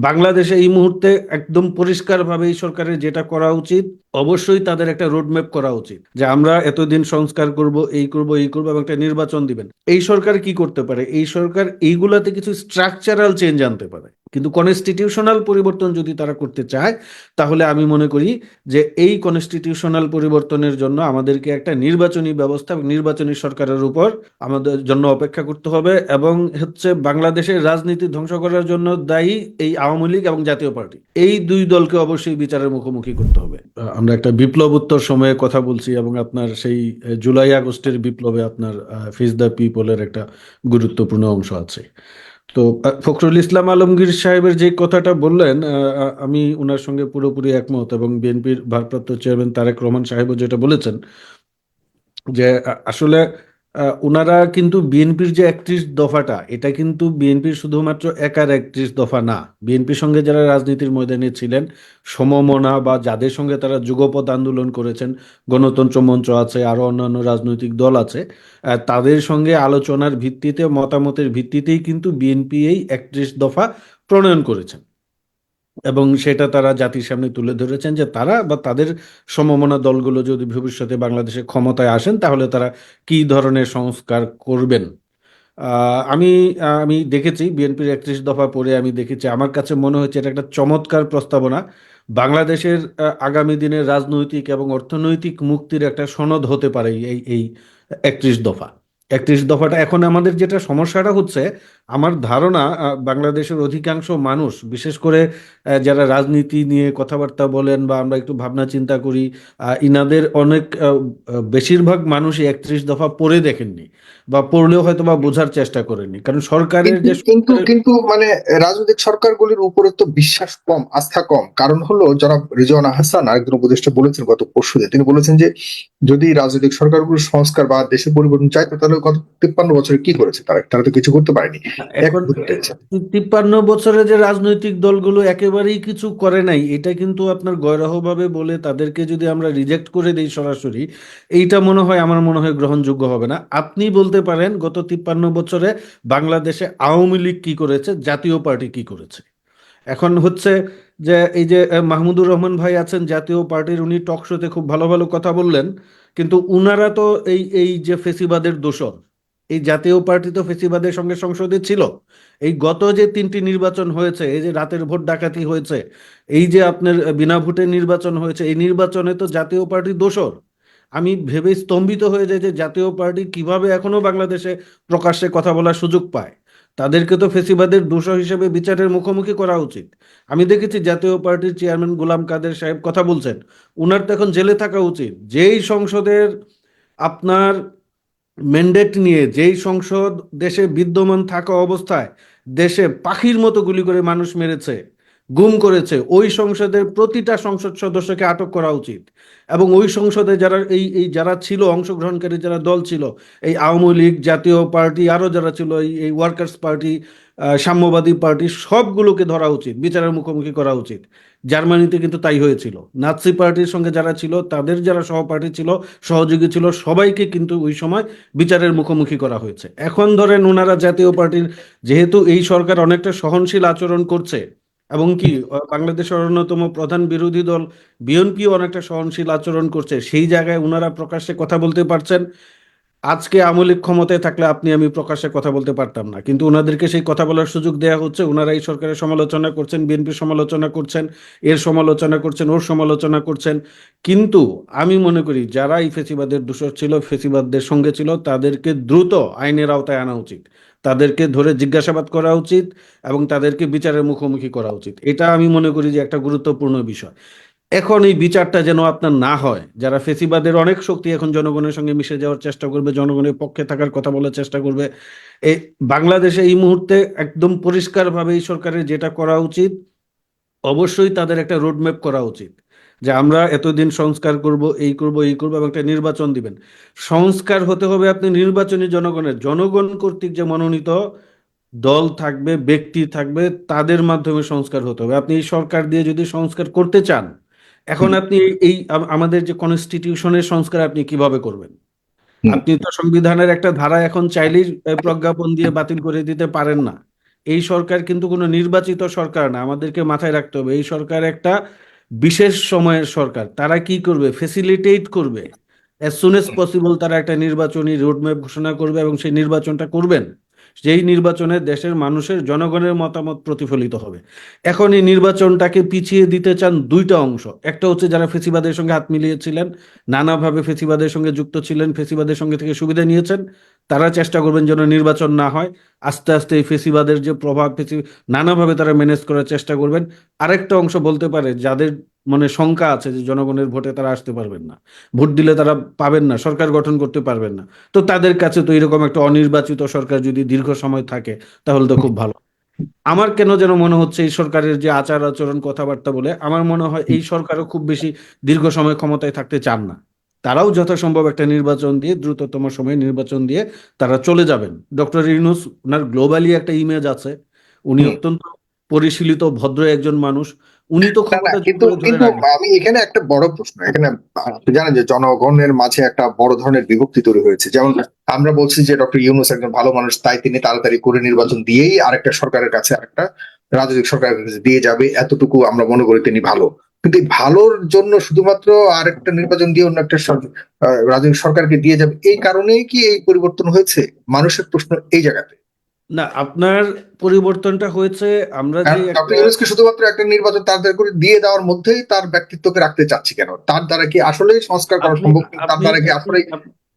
বাংলাদেশে এই মুহূর্তে একদম পরিষ্কারভাবে এই সরকারের যেটা করা উচিত, অবশ্যই তাদের একটা রোডম্যাপ করা উচিত যে আমরা এতদিন সংস্কার করব, এই করব এই করব এবং একটা নির্বাচন দিবেন। এই সরকার কি করতে পারে? এই সরকার এইগুলাতে কিছু স্ট্রাকচারাল চেঞ্জ আনতে পারে। কিন্তু কনস্টিটিউশনাল পরিবর্তন যদি তারা করতে চায়, তাহলে আমি মনে করি যে এই কনস্টিটিউশনাল পরিবর্তনের জন্য আমাদেরকে একটা নির্বাচনী ব্যবস্থা, নির্বাচনী সরকারের উপর আমাদের জন্য অপেক্ষা করতে হবে এবং হচ্ছে বাংলাদেশের রাজনীতি ধ্বংস করার জন্য দায়ী এই আওয়ামী লীগ এবং জাতীয় পার্টি। এই দুই দলকে অবশ্যই বিচারের মুখোমুখি করতে হবে। আমরা একটা বিপ্লব উত্তর সময়ে কথা বলছি এবং আপনার সেই জুলাই আগস্টের বিপ্লবে আপনার ফিজ দ্য পিপলের একটা গুরুত্বপূর্ণ অংশ আছে। তো ফখরুল ইসলাম আলমগীর সাহেবের যে কথাটা বললেন আমি ওনার সঙ্গে পুরোপুরি একমত এবং বিএনপির ভারপ্রাপ্ত চেয়ারম্যান তারেক রহমান সাহেবও যেটা বলেছেন যে আসলে ওনারা কিন্তু বিএনপির যে একত্রিশ দফাটা, এটা কিন্তু বিএনপির শুধুমাত্র একার একত্রিশ দফা না। বিএনপির সঙ্গে যারা রাজনীতির ময়দানে ছিলেন, সমমনা বা যাদের সঙ্গে তারা যুগপৎ আন্দোলন করেছেন, গণতন্ত্র মঞ্চ আছে, আরও অন্যান্য রাজনৈতিক দল আছে তাদের সঙ্গে আলোচনার ভিত্তিতে, মতামতের ভিত্তিতেই কিন্তু বিএনপি এই একত্রিশ দফা প্রণয়ন করেছেন। এবং সেটা তারা জাতির সামনে তুলে ধরেছেন যে তারা বা তাদের সমমনা দলগুলো যদি ভবিষ্যতে বাংলাদেশে ক্ষমতায় আসেন, তাহলে তারা কি ধরনের সংস্কার করবেন? আমি আমি দেখেছি, বিএনপির একত্রিশ দফা পড়ে আমি দেখেছি, আমার কাছে মনে হচ্ছে এটা একটা চমৎকার প্রস্তাবনা। বাংলাদেশের আগামী দিনের রাজনৈতিক এবং অর্থনৈতিক মুক্তির একটা সনদ হতে পারে এই এই একত্রিশ দফা। একত্রিশ দফাটা এখন আমাদের যেটা সমস্যাটা হচ্ছে আমার ধারণা বাংলাদেশের অধিকাংশ মানুষ বিশেষ করে আহ, যারা রাজনীতি নিয়ে কথাবার্তা বলেন বা আমরা একটু ভাবনা চিন্তা করি আহ, ইনাদের অনেক বেশিরভাগ মানুষই একত্রিশ দফা পড়ে দেখেননি বা পড়লেও হয়তো বা বোঝার চেষ্টা করেননি। কারণ সরকারের কিন্তু যে কিন্তু কিন্তু মানে রাজনৈতিক সরকারগুলির উপরে তো বিশ্বাস কম আস্থা কম। কারণ হলো জনাব রিজওয়ানা হাসান আরেকজন উপদেষ্টা বলেছেন গত পরশু তিনি বলেছেন যে যদি রাজনৈতিক সরকারগুলো সংস্কার বা দেশের পরিবর্তন চাইতো তাহলে গত তিপ্পান্ন বছরে কি করেছে তারা? তারা তো কিছু করতে পারেনি। এখন তিপ্পান্ন বছরে যে রাজনৈতিক দলগুলো একেবারেই কিছু করে নাই এটা কিন্তু আপনার গয়রহভাবে বলে তাদেরকে যদি আমরা রিজেক্ট করে দিই সরাসরি এইটা মনে হয় আমার মনে হয় গ্রহণযোগ্য হবে না। আপনি বলতে পারেন গত তিপ্পান্ন বছরে বাংলাদেশে আওয়ামী লীগ কি করেছে জাতীয় পার্টি কি করেছে? এখন হচ্ছে যে এই যে মাহমুদুর রহমান ভাই আছেন জাতীয় পার্টির উনি টক শোতে খুব ভালো ভালো কথা বললেন কিন্তু উনারা তো এই এই যে ফেসিবাদের দোষর এই জাতীয় পার্টি তো ফেসিবাদের সঙ্গে সংসদে ছিল। এই গত যে তিনটি নির্বাচন হয়েছে, এই যে রাতের ভোট ডাকাতি হয়েছে, এই যে আপনার বিনা ভোটে নির্বাচন হয়েছে, এই নির্বাচনে তো জাতীয় পার্টি দোষর। আমি ভেবে স্তম্ভিত হয়ে যাই যে জাতীয় পার্টি কীভাবে এখনও বাংলাদেশে প্রকাশ্যে কথা বলার সুযোগ পায়। তাদেরকে তো ফেসিবাদের দোষর হিসেবে বিচারের মুখোমুখি করা উচিত। আমি দেখেছি জাতীয় পার্টির চেয়ারম্যান গোলাম কাদের সাহেব কথা বলছেন, উনার তো এখন জেলে থাকা উচিত। যেই সংসদের আপনার ম্যান্ডেট নিয়ে যেই সংসদ দেশে বিদ্যমান থাকা অবস্থায় দেশে পাখির মতো গুলি করে মানুষ মেরেছে। গুম করেছে। ওই সংসদের প্রতিটা সংসদ সদস্যকে আটক করা উচিত। এবং ওই সংসদে যারা এই এই যারা ছিল, অংশগ্রহণকারী যারা দল ছিল, এই আওয়ামী লীগ, জাতীয় পার্টি আরও যারা ছিল, এই এই ওয়ার্কার্স পার্টি সাম্যবাদী পার্টি, সবগুলোকে ধরা উচিত, বিচারের মুখোমুখি করা উচিত। জার্মানিতে কিন্তু তাই হয়েছিল। নাৎসি পার্টির সঙ্গে যারা ছিল, তাদের যারা সহপাঠী ছিল, সহযোগী ছিল, সবাইকে কিন্তু ওই সময় বিচারের মুখোমুখি করা হয়েছে। এখন ধরেন ওনারা জাতীয় পার্টির, যেহেতু এই সরকার অনেকটা সহনশীল আচরণ করছে এবং কি বাংলাদেশের অন্যতম প্রধান বিরোধী দল বিএনপিও অনেকটা সহনশীল আচরণ করছে। সেই জায়গায় ওনারা প্রকাশ্যে কথা বলতে পারছেন। আজকে আওয়ামী লীগ ক্ষমতায় থাকলে আপনি, আমি প্রকাশ্যে কথা বলতে পারতাম না। কিন্তু ওনাদেরকে সেই কথা বলার সুযোগ দেওয়া হচ্ছে। ওনারা এই সরকারের সমালোচনা করছেন বিএনপির সমালোচনা করছেন, এর সমালোচনা করছেন, ওর সমালোচনা করছেন। কিন্তু আমি মনে করি যারা এই ফেসিবাদের দোষর ছিল, ফেসিবাদদের সঙ্গে ছিল, তাদেরকে দ্রুত আইনের আওতায় আনা উচিত। তাদেরকে ধরে জিজ্ঞাসাবাদ করা উচিত এবং তাদেরকে বিচারের মুখোমুখি করা উচিত। এটা আমি মনে করি যে একটা গুরুত্বপূর্ণ বিষয়। এখন এই বিচারটা যেন আপনার না হয়, যারা ফেসিবাদের অনেক শক্তি এখন জনগণের সঙ্গে মিশে যাওয়ার চেষ্টা করবে, জনগণের পক্ষে থাকার কথা বলার চেষ্টা করবে এই বাংলাদেশে এই মুহূর্তে একদম পরিষ্কারভাবে এই সরকারের যেটা করা উচিত, অবশ্যই তাদের একটা রোডম্যাপ করা উচিত। যে আমরা এতদিন সংস্কার করব এই করব এই করব এবং একটা নির্বাচন দিবেন। সংস্কার হতে হবে আপনি নির্বাচনী জনগণের। জনগণ কর্তৃক যে মনোনীত দল থাকবে ব্যক্তি থাকবে তাদের মাধ্যমে সংস্কার হতে হবে। আপনি এই সরকার দিয়ে যদি সংস্কার করতে চান এখন আপনি এই- এই আমাদের যে কনস্টিটিউশনের সংস্কার আপনি কীভাবে করবেন? আপনি তো সংবিধানের একটা ধারা এখন চাইলেই প্রজ্ঞাপন দিয়ে বাতিল করে দিতে পারেন না। এই সরকার কিন্তু কোনো নির্বাচিত সরকার না। আমাদেরকে মাথায় রাখতে হবে এই সরকার একটা বিশেষ সময়ের সরকার, তারা কি করবে? ফেসিলিটেট করবে? অ্যাজ সুন এজ পসিবল তারা একটা নির্বাচনী রোডম্যাপ ঘোষণা করবে এবং সেই নির্বাচনটা করবেন? যেই নির্বাচনে দেশের মানুষের জনগণের মতামত প্রতিফলিত হবে। এখন এই নির্বাচনটাকে পিছিয়ে দিতে চান দুইটা অংশ। একটা হচ্ছে যারা ফেসিবাদের সঙ্গে হাত মিলিয়েছিলেন, নানাভাবে ফেসিবাদের সঙ্গে যুক্ত ছিলেন, ফেসিবাদের সঙ্গে থেকে সুবিধা নিয়েছেন, তারা চেষ্টা করবেন যেন নির্বাচন না হয়। আস্তে আস্তে এই ফেসিবাদের যে প্রভাব, ফেসি নানাভাবে তারা ম্যানেজ করার চেষ্টা করবেন। আরেকটা অংশ বলতে পারে, যাদের মনে শঙ্কা আছে যে জনগণের ভোটে তারা আসতে পারবেন না। ভোট দিলে তারা পাবেন না সরকার গঠন করতে পারবেন না। তো তাদের কাছে তো এরকম একটা অনির্বাচিত সরকার যদি দীর্ঘ সময় থাকে তাহলে তো খুব ভালো। আমার কেন যেন মনে হচ্ছে এই সরকারের যে আচার আচরণ কথাবার্তা বলে আমার মনে হয় এই সরকারও খুব বেশি দীর্ঘ সময় ক্ষমতায় থাকতে চান না। তারাও যথাসম্ভব একটা নির্বাচন দিয়ে দ্রুততম সময়ে নির্বাচন দিয়ে তারা চলে যাবেন। ডক্টর ইউনূস ওনার গ্লোবালি একটা ইমেজ আছে। উনি অত্যন্ত পরিশীলিত ভদ্র একজন মানুষ উনি তো কিন্তু কিন্তু আমি এখানে একটা বড় প্রশ্ন এখানে জানেন যে জনগণের মাঝে একটা বড় ধরনের বিভক্তি তৈরি হয়েছে। যেমন আমরা বলছি যে ডক্টর ইউনুস একজন ভালো মানুষ তাই তিনি তাড়াতাড়ি করে নির্বাচন দিয়েই আরেকটা সরকারের কাছে আরেকটা রাজনৈতিক সরকারের কাছে দিয়ে যাবে এতটুকু আমরা মনে করি তিনি ভালো। কিন্তু ভালোর জন্য শুধুমাত্র আরেকটা নির্বাচন দিয়ে অন্য একটা রাজনৈতিক সরকারকে দিয়ে যাবে এই কারণেই কি এই পরিবর্তন হয়েছে? মানুষের প্রশ্ন এই জায়গাতে। না আপনার পরিবর্তনটা হয়েছে আমরা যে ডক্টর ইউনুসকে শুধুমাত্র একটা নির্বাচন তাড়াতাড়ি করে দিয়ে দেওয়ার মধ্যেই তার ব্যক্তিত্বকে রাখতে চাচ্ছি কেন? তার দ্বারা কি আসলেই সংস্কার করা সম্ভব তার দ্বারা কি আসলে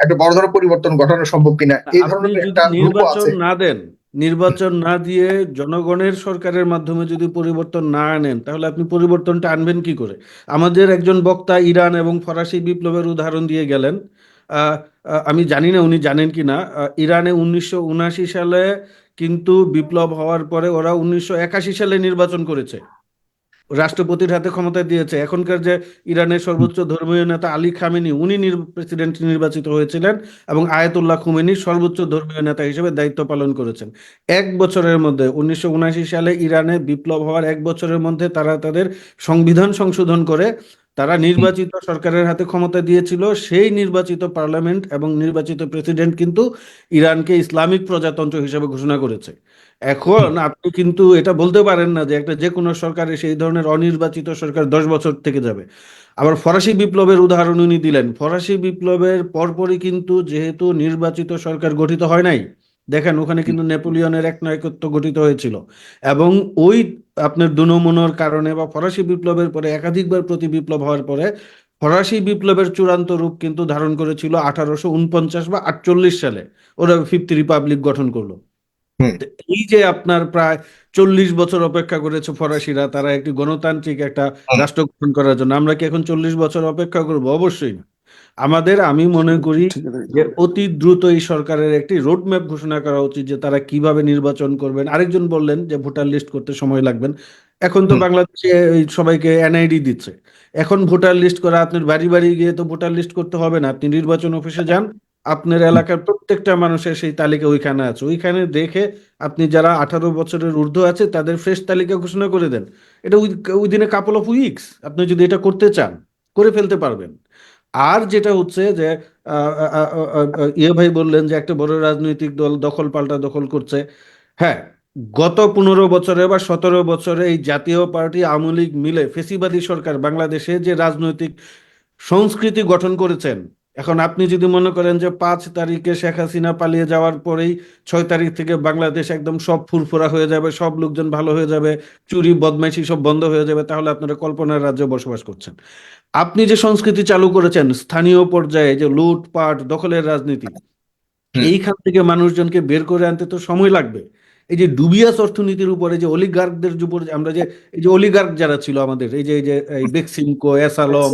একটা বড় ধরনের পরিবর্তন ঘটানো সম্ভব কিনা? এই ধরনের একটা নির্বাচন না দেন নির্বাচন না দিয়ে জনগণের সরকারের মাধ্যমে যদি পরিবর্তন না আনেন তাহলে আপনি পরিবর্তনটা আনবেন কি করে? আমাদের একজন বক্তা ইরান এবং ফরাসি বিপ্লবের উদাহরণ দিয়ে গেলেন। আমি জানি না উনি জানেন কি না। ইরানে উনিশশো উনআশি সালে কিন্তু বিপ্লব হওয়ার পরে ওরা উনিশশো একাশি সালে নির্বাচন করেছে। রাষ্ট্রপতির হাতে ক্ষমতা দিয়েছে। এখনকার যে ইরানের সর্বোচ্চ ধর্মীয় নেতা আলী খামেনি, উনি প্রেসিডেন্ট নির্বাচিত হয়েছিলেন এবং আয়াতুল্লাহ খুমেনি সর্বোচ্চ ধর্মীয় নেতা হিসেবে দায়িত্ব পালন করেছেন। এক বছরের মধ্যে, উনিশশো উনআশি সালে ইরানে বিপ্লব হওয়ার এক বছরের মধ্যে তারা তাদের সংবিধান সংশোধন করে তারা নির্বাচিত সরকারের হাতে ক্ষমতা দিয়েছিল, সেই নির্বাচিত পার্লামেন্ট এবং নির্বাচিত প্রেসিডেন্ট কিন্তু ইরানকে ইসলামিক প্রজাতন্ত্র হিসেবে ঘোষণা করেছে। এখন আপনি কিন্তু এটা বলতে পারেন না যে একটা যে কোনো সরকারে সেই ধরনের অনির্বাচিত সরকার দশ বছর থেকে যাবে। আবার ফরাসি বিপ্লবের উদাহরণ উনি দিলেন। ফরাসি বিপ্লবের পরপরই কিন্তু যেহেতু নির্বাচিত সরকার গঠিত হয় নাই দেখেন ওখানে কিন্তু নেপোলিয়নের এক নায়কত্ব গঠিত হয়েছিল। এবং ওই আপনার দুনমনোর কারণে বা ফরাসি বিপ্লবের পরে একাধিকবার প্রতি বিপ্লব হওয়ার পরে ফরাসি বিপ্লবের চূড়ান্ত রূপ কিন্তু ধারণ করেছিল আঠারোশো উনপঞ্চাশ বা আটচল্লিশ সালে। ওরা ফিফথ রিপাবলিক গঠন করল। এই যে আপনার প্রায় চল্লিশ বছর অপেক্ষা করেছে ফরাসিরা তারা একটি গণতান্ত্রিক একটা রাষ্ট্র গঠন করার জন্য আমরা কি এখন চল্লিশ বছর অপেক্ষা করব? অবশ্যই না। আমাদের আমি মনে করি যে অতি দ্রুত এই সরকারের একটি রোডম্যাপ ঘোষণা করা উচিত যে তারা কীভাবে নির্বাচন করবেন। আরেকজন বললেন যে ভোটার লিস্ট করতে সময় লাগবেন এখন তো। বাংলাদেশে সবাইকে এনআইডি দিচ্ছে। এখন ভোটার লিস্ট করা আপনার বাড়ি বাড়ি গিয়ে তো ভোটার লিস্ট করতে হবে না। আপনি নির্বাচন অফিসে যান আপনার এলাকার প্রত্যেকটা মানুষের সেই তালিকা ওইখানে আছে। ওইখানে দেখে আপনি যারা আঠারো বছরের ঊর্ধ্ব আছে তাদের ফ্রেশ তালিকা ঘোষণা করে দেন। এটা within a couple of weeks আপনি যদি এটা করতে চান করে ফেলতে পারবেন। আর যেটা হচ্ছে যে ইয়ে ভাই বললেন যে একটা বড় রাজনৈতিক দল দখল পাল্টা দখল করছে। হ্যাঁ গত পনেরো বছরে বা সতেরো বছরে এই জাতীয় পার্টি, আওয়ামী লীগ মিলে ফেসিবাদী সরকার বাংলাদেশে যে রাজনৈতিক সংস্কৃতি গঠন করেছেন, এখন আপনি যদি মনে করেন যে পাঁচ তারিখে শেখ হাসিনা পালিয়ে যাওয়ার পরেই ছয় তারিখ থেকে বাংলাদেশ একদম সব ফুরফুরা হয়ে যাবে, সব লোকজন ভালো হয়ে যাবে, চুরি, বদমাইশি সব বন্ধ হয়ে যাবে, তাহলে আপনারা কল্পনার রাজ্যে বসবাস করছেন। আপনি যে সংস্কৃতি চালু করেছেন স্থানীয় পর্যায়ে যে লুটপাট দখলের রাজনীতি এইখান থেকে মানুষজনকে বের করে আনতে তো সময় লাগবে। এই যে ডুবিয়াস অর্থনীতির উপরে যে অলিগার্কদের উপর আমরা যে এই যে অলিগার্ক যারা ছিল আমাদের এই যে এই যে এই বেক্সিমকো এসালম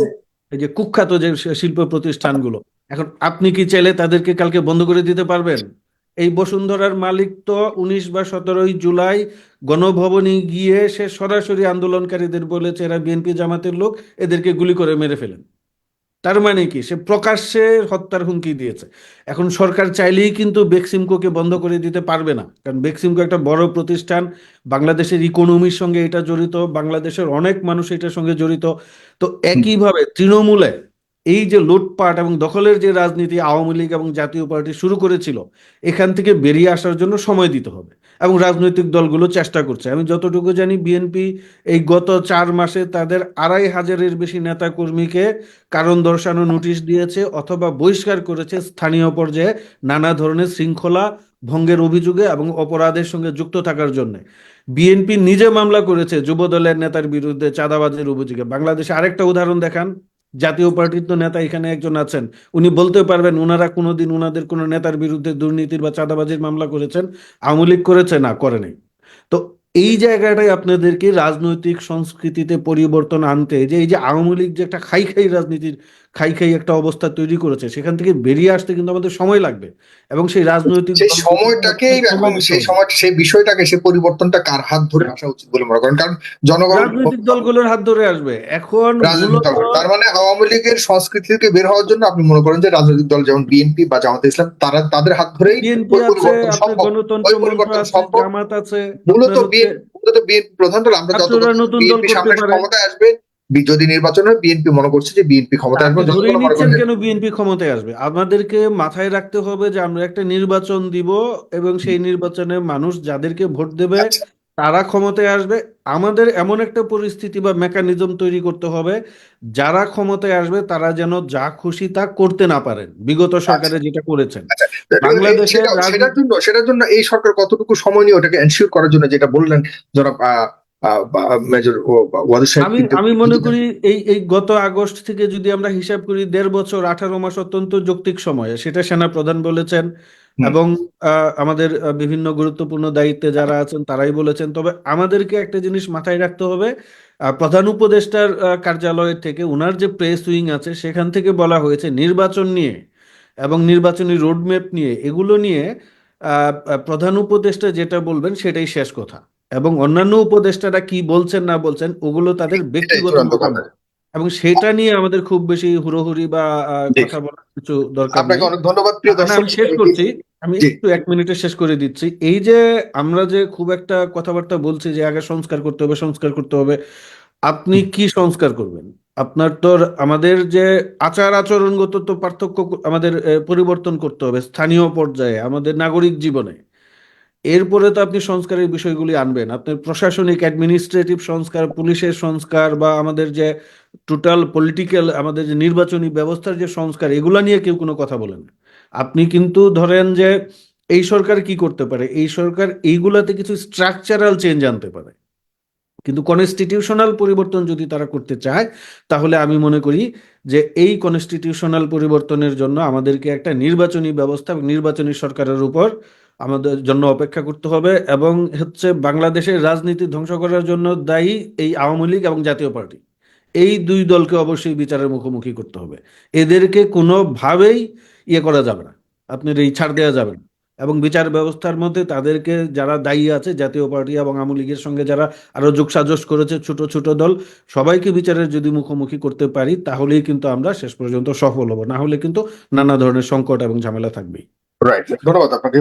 এই যে কুখ্যাত যে শিল্প প্রতিষ্ঠানগুলো এখন আপনি কি চাইলে তাদেরকে কালকে বন্ধ করে দিতে পারবেন? এই বসুন্ধরার মালিক তো উনিশ বা সতেরোই জুলাই গণভবনে গিয়ে সে সরাসরি আন্দোলনকারীদের বলেছে এরা বিএনপি জামাতের লোক এদেরকে গুলি করে মেরে ফেলেন। তার মানে কি? সে প্রকাশ্যে হত্যার হুমকি দিয়েছে। এখন সরকার চাইলেই কিন্তু বেক্সিমকোকে বন্ধ করে দিতে পারবে না। কারণ বেক্সিমকো একটা বড় প্রতিষ্ঠান বাংলাদেশের ইকোনমির সঙ্গে এটা জড়িত বাংলাদেশের অনেক মানুষ এটার সঙ্গে জড়িত। তো একইভাবে তৃণমূলে এই যে লুটপাট এবং দখলের যে রাজনীতি আওয়ামী লীগ এবং জাতীয় পার্টি শুরু করেছিল, এখান থেকে বেরিয়ে আসার জন্য সময় দিতে হবে এবং রাজনৈতিক দলগুলো চেষ্টা করছে। আমি যতটুকু জানি, বিএনপি এই গত চার মাসে তাদের আড়াই হাজারের বেশি নেতা কর্মীকে কারণ দর্শানো নোটিশ দিয়েছে অথবা বহিষ্কার করেছে স্থানীয় পর্যায়ে নানা ধরনের শৃঙ্খলা ভঙ্গের অভিযোগে এবং অপরাধের সঙ্গে যুক্ত থাকার জন্য। বিএনপি নিজে মামলা করেছে যুব দলের নেতার বিরুদ্ধে চাঁদাবাজের অভিযোগে। বাংলাদেশে আরেকটা উদাহরণ দেখান। জাতীয় পার্টির তো নেতা এখানে একজন আছেন। উনি বলতে পারবেন ওনারা কোনোদিন ওনাদের কোনো নেতার বিরুদ্ধে দুর্নীতির বা চাঁদাবাজির মামলা করেছেন, আওয়ামী লীগ করেছে, না, করে তো এই জায়গাটাই আপনাদেরকে রাজনৈতিক সংস্কৃতিতে পরিবর্তন আনতে যে এই যে আওয়ামী লীগ যে একটা খাই খাই রাজনীতির খাই খাই একটা অবস্থা তৈরি করেছে সেখান থেকে বেরিয়ে আসতে কিন্তু আমাদের সময় লাগবে। এবং সেই রাজনৈতিক সেই এখন সেই সময় সেই বিষয়টাকে সেই পরিবর্তনটা কার হাত ধরে আসা উচিত বলে মনে করেন? কারণ জনগণ রাজনৈতিক দলগুলোর হাত ধরে আসবে। এখন তার মানে আওয়ামী লীগের সংস্কৃতি থেকে বের হওয়ার জন্য আপনি মনে করেন যে রাজনৈতিক দল যেমন বিএনপি বা জামাতে ইসলাম তারা তাদের হাত ধরেই পরিবর্তন সম্ভব। গণতন্ত্র পরিবর্তন সম্ভব। মূলত বিএনপি প্রধান দল আমরা যত ক্ষমতায় আসবে যদি নির্বাচন হয় বিএনপি মনে করছে যে বিএনপি ক্ষমতায় আসবে মনে নিচ্ছেন কেন বিএনপি ক্ষমতায় আসবে? আমাদেরকে মাথায় রাখতে হবে যে আমরা একটা নির্বাচন দিব এবং সেই নির্বাচনে মানুষ যাদেরকে ভোট দেবে আচ্ছা, তারা ক্ষমতায় আসবে। আমাদের এমন একটা পরিস্থিতি বা মেকানিজম তৈরি করতে হবে যারা ক্ষমতায় আসবে তারা যেন যা খুশি তা করতে না পারেন। বিগত সরকারে যেটা করেছেন। রাজনীতি- সেটার জন্য সেটার জন্য এই সরকার কতটুকু সময় নিয়ে ওটাকে এনশিওর করার জন্য যেটা বললেন জনাব আমি আমি মনে করি এই এই গত আগস্ট থেকে যদি আমরা হিসাব করি দেড় বছর আঠারো মাস অত্যন্ত যৌক্তিক সময়। সেটা সেনা প্রধান বলেছেন এবং আহ, আমাদের বিভিন্ন গুরুত্বপূর্ণ দায়িত্বে যারা আছেন তারাই বলেছেন। তবে আমাদেরকে একটা জিনিস মাথায় রাখতে হবে আহ, প্রধান উপদেষ্টার আহ, কার্যালয় থেকে ওনার যে প্রেস উইং আছে সেখান থেকে বলা হয়েছে নির্বাচন নিয়ে এবং নির্বাচনী রোডম্যাপ নিয়ে এগুলো নিয়ে প্রধান উপদেষ্টা যেটা বলবেন সেটাই শেষ কথা। এবং অন্যান্য উপদেষ্টারা কি বলছেন না বলছেন ওগুলো তাদের ব্যক্তিগত এবং সেটা নিয়ে আমাদের খুব বেশি হুড়োহুড়ি বা। কথা বলার কিছু দরকার আপনাকে অনেক ধন্যবাদ প্রিয় দর্শক। আমি শেষ করছি। আমি একটু এক মিনিটে শেষ করে দিচ্ছি। এই যে আমরা যে খুব একটা কথাবার্তা বলছি যে আগে সংস্কার করতে হবে সংস্কার করতে হবে আপনি কি সংস্কার করবেন? আপনার তো আমাদের যে আচার আচরণগত তো পার্থক্য আমাদের পরিবর্তন করতে হবে স্থানীয় পর্যায়ে, আমাদের নাগরিক জীবনে। এরপরে তো আপনি সংস্কারের বিষয়গুলি আনবেন। আপনার প্রশাসনিক অ্যাডমিনিস্ট্রেটিভ সংস্কার, পুলিশের সংস্কার বা আমাদের যে টোটাল পলিটিক্যাল আমাদের যে নির্বাচনী ব্যবস্থার যে সংস্কার, এগুলা নিয়ে কেউ কোনো কথা বলেন আপনি কিন্তু ধরেন যে এই সরকার কি করতে পারে? এই সরকার এইগুলাতে কিছু স্ট্রাকচারাল চেঞ্জ আনতে পারে। কিন্তু কনস্টিটিউশনাল পরিবর্তন যদি তারা করতে চায়, তাহলে আমি মনে করি যে এই কনস্টিটিউশনাল পরিবর্তনের জন্য আমাদেরকে একটা নির্বাচনী ব্যবস্থা, নির্বাচনী সরকারের উপর আমাদের জন্য অপেক্ষা করতে হবে এবং হচ্ছে বাংলাদেশের রাজনীতি ধ্বংস করার জন্য দায়ী এই আওয়ামী লীগ এবং জাতীয় পার্টি। এই দুই দলকে অবশ্যই বিচারের মুখোমুখি করতে হবে। এদেরকে কোনোভাবেই ইয়ে করা যাবে না। আপনার এই ছাড় দেওয়া যাবে না। এবং বিচার ব্যবস্থার মধ্যে তাদেরকে যারা দায়ী আছে, জাতীয় পার্টি এবং আওয়ামী লীগের সঙ্গে যারা আরও যোগসাজশ করেছে, ছোট ছোট দল, সবাইকে বিচারের যদি মুখোমুখি করতে পারি, তাহলেই কিন্তু আমরা শেষ পর্যন্ত সফল হব। না হলে কিন্তু নানা ধরনের সংকট এবং ঝামেলা থাকবেই। রাইট ধন্যবাদ আপনাকে।